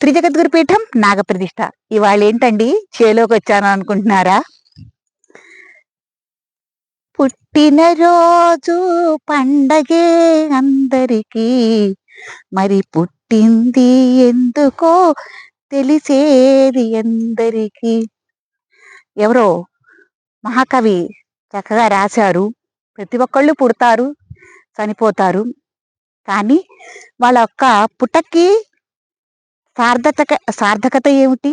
త్రిజగద్గురు పీఠం నాగప్రతిష్ట. ఇవాళ ఏంటండి చేలోకి వచ్చాను అనుకుంటున్నారా పుట్టినరోజు పండగే అందరికీ. మరి పుట్టింది ఎందుకో తెలిసేది ఎందరికీ ఎవరో? మహాకవి చక్కగా రాశారు. ప్రతి ఒక్కళ్ళు పుడతారు చనిపోతారు. కానీ వాళ్ళ యొక్క పుట్టకి సార్థక సార్థకత ఏమిటి?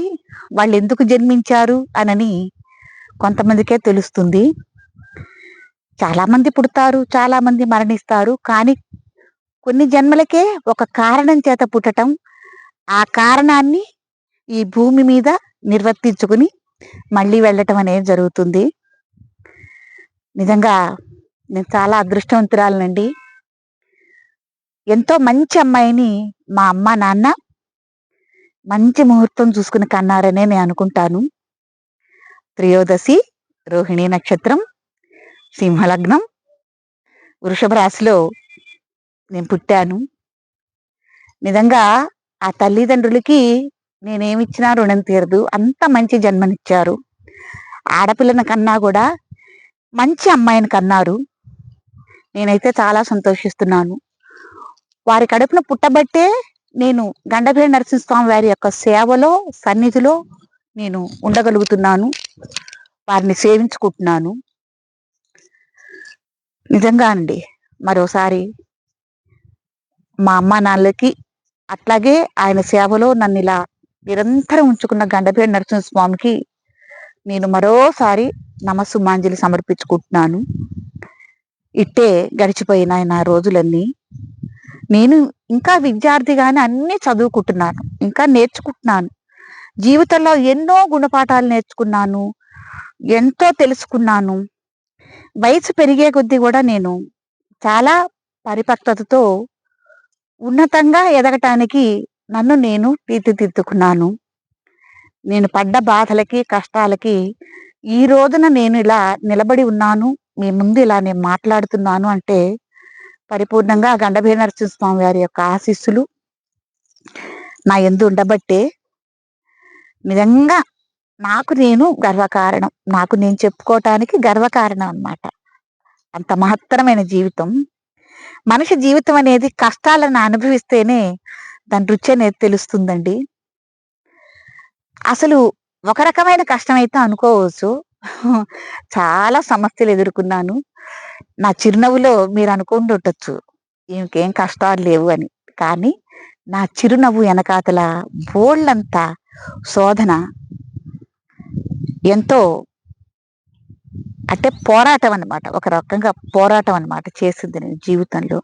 వాళ్ళు ఎందుకు జన్మించారు? అనని కొంతమందికే తెలుస్తుంది. చాలామంది పుడతారు చాలామంది మరణిస్తారు. కానీ కొన్ని జన్మలకే ఒక కారణం చేత పుట్టటం ఆ కారణాన్ని ఈ భూమి మీద నిర్వర్తించుకుని మళ్ళీ వెళ్ళటం అనేది జరుగుతుంది. నిజంగా నేను చాలా అదృష్టవంతురాలనండి. ఎంతో మంచి అమ్మాయిని మా అమ్మ నాన్న మంచి ముహూర్తం చూసుకుని కన్నారనే నేను అనుకుంటాను. త్రయోదశి రోహిణి నక్షత్రం సింహలగ్నం వృషభ రాశిలో నేను పుట్టాను. నిజంగా ఆ తల్లిదండ్రులకి నేనేమిచ్చినా రుణం తీరదు. అంత మంచి జన్మనిచ్చారు. ఆడపిల్లని కన్నా కూడా మంచి అమ్మాయిని కన్నారు. నేనైతే చాలా సంతోషిస్తున్నాను. వారి కడుపున పుట్టబట్టే నేను గండభేడి నరసింహస్వామి వారి యొక్క సేవలో సన్నిధిలో నేను ఉండగలుగుతున్నాను. వారిని సేవించుకుంటున్నాను. నిజంగా అండి మరోసారి మా అమ్మ నాన్నలకి అట్లాగే ఆయన సేవలో నన్ను ఇలా నిరంతరం ఉంచుకున్న గండపేడి నరసింహస్వామికి నేను మరోసారి నమస్సుమాంజలి సమర్పించుకుంటున్నాను. ఇట్టే గడిచిపోయిన నా రోజులన్నీ. నేను ఇంకా విద్యార్థిగానే అన్ని చదువుకుంటున్నాను ఇంకా నేర్చుకుంటున్నాను. జీవితంలో ఎన్నో గుణపాఠాలు నేర్చుకున్నాను ఎంతో తెలుసుకున్నాను. వయసు పెరిగే కొద్దీ కూడా నేను చాలా పరిపక్వతతో ఉన్నతంగా ఎదగటానికి నన్ను నేను తీర్చిదిద్దుకున్నాను. నేను పడ్డ బాధలకి కష్టాలకి ఈ రోజున నేను ఇలా నిలబడి ఉన్నాను మీ ముందు ఇలా నేను మాట్లాడుతున్నాను అంటే పరిపూర్ణంగా గండభీర నరసింహస్వామి వారి యొక్క ఆశీస్సులు నా ఎందు ఉండబట్టే నిజంగా నాకు నేను గర్వకారణం. నాకు నేను చెప్పుకోవటానికి గర్వకారణం అన్నమాట. అంత మహత్తరమైన జీవితం. మనిషి జీవితం అనేది కష్టాలను అనుభవిస్తేనే దాని రుచి అనేది తెలుస్తుందండి. అసలు ఒక రకమైన కష్టం అయితే అనుకోవచ్చు. చాలా సమస్యలు ఎదుర్కొన్నాను. నా చిరునవ్వులో మీరు అనుకుంటూ ఉండొచ్చు. ఇంకేం కష్టాలు లేవు అని. కానీ నా చిరునవ్వు వెనకాతల బోళ్ళంతా శోధన ఎంతో అంటే పోరాటం అనమాట ఒక రకంగా పోరాటం అనమాట చేసింది నేను జీవితంలో.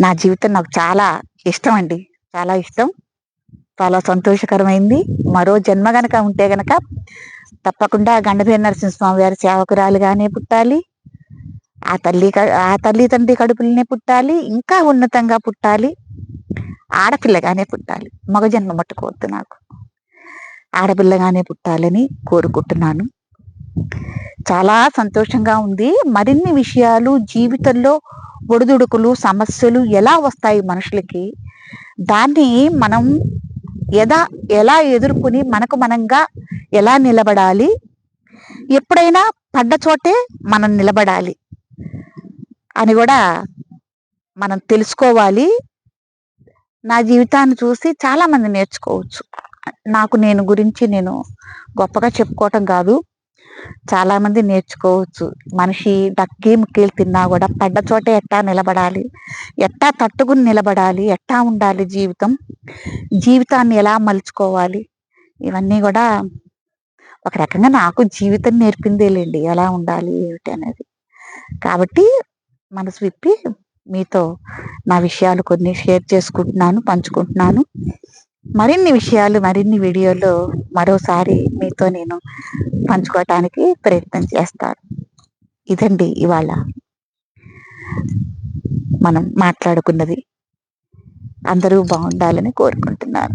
నా జీవితం నాకు చాలా ఇష్టం అండి. చాలా ఇష్టం. చాలా సంతోషకరమైంది. మరో జన్మ గనక ఉంటే గనక తప్పకుండా గండభీర నరసింహస్వామి గారి సేవకురాలుగానే పుట్టాలి. ఆ తల్లి ఆ తల్లి తండ్రి కడుపులనే పుట్టాలి. ఇంకా ఉన్నతంగా పుట్టాలి. ఆడపిల్లగానే పుట్టాలి. మగ జన్మ మట్టుకోవద్దు నాకు. ఆడపిల్లగానే పుట్టాలని కోరుకుంటున్నాను. చాలా సంతోషంగా ఉంది. మరిన్ని విషయాలు జీవితంలో ఒడిదుడుకులు సమస్యలు ఎలా వస్తాయి మనుషులకి? దాన్ని మనం ఎదా ఎలా ఎదుర్కొని మనకు మనంగా ఎలా నిలబడాలి? ఎప్పుడైనా పడ్డ చోటే మనం నిలబడాలి అని కూడా మనం తెలుసుకోవాలి. నా జీవితాన్ని చూసి చాలా మంది నేర్చుకోవచ్చు. నాకు నేను గురించి నేను గొప్పగా చెప్పుకోవటం కాదు. చాలామంది నేర్చుకోవచ్చు. మనిషి డక్కి ముక్కీలు తిన్నా కూడా పడ్డ చోట ఎట్టా నిలబడాలి. ఎట్టా తట్టుకుని నిలబడాలి. ఎట్టా ఉండాలి జీవితం. జీవితాన్ని ఎలా మలుచుకోవాలి? ఇవన్నీ కూడా ఒక రకంగా నాకు జీవితం నేర్పిందేలేండి. ఎలా ఉండాలి ఏమిటి అనేది. కాబట్టి మనసు విప్పి మీతో నా విషయాలు కొన్ని షేర్ చేసుకుంటున్నాను పంచుకుంటున్నాను. మరిన్ని విషయాలు మరిన్ని వీడియోలు మరోసారి మీతో నేను పంచుకోవటానికి ప్రయత్నం చేస్తాను. ఇదండి ఇవాళ మనం మాట్లాడుకున్నది. అందరూ బాగుండాలని కోరుకుంటున్నాను.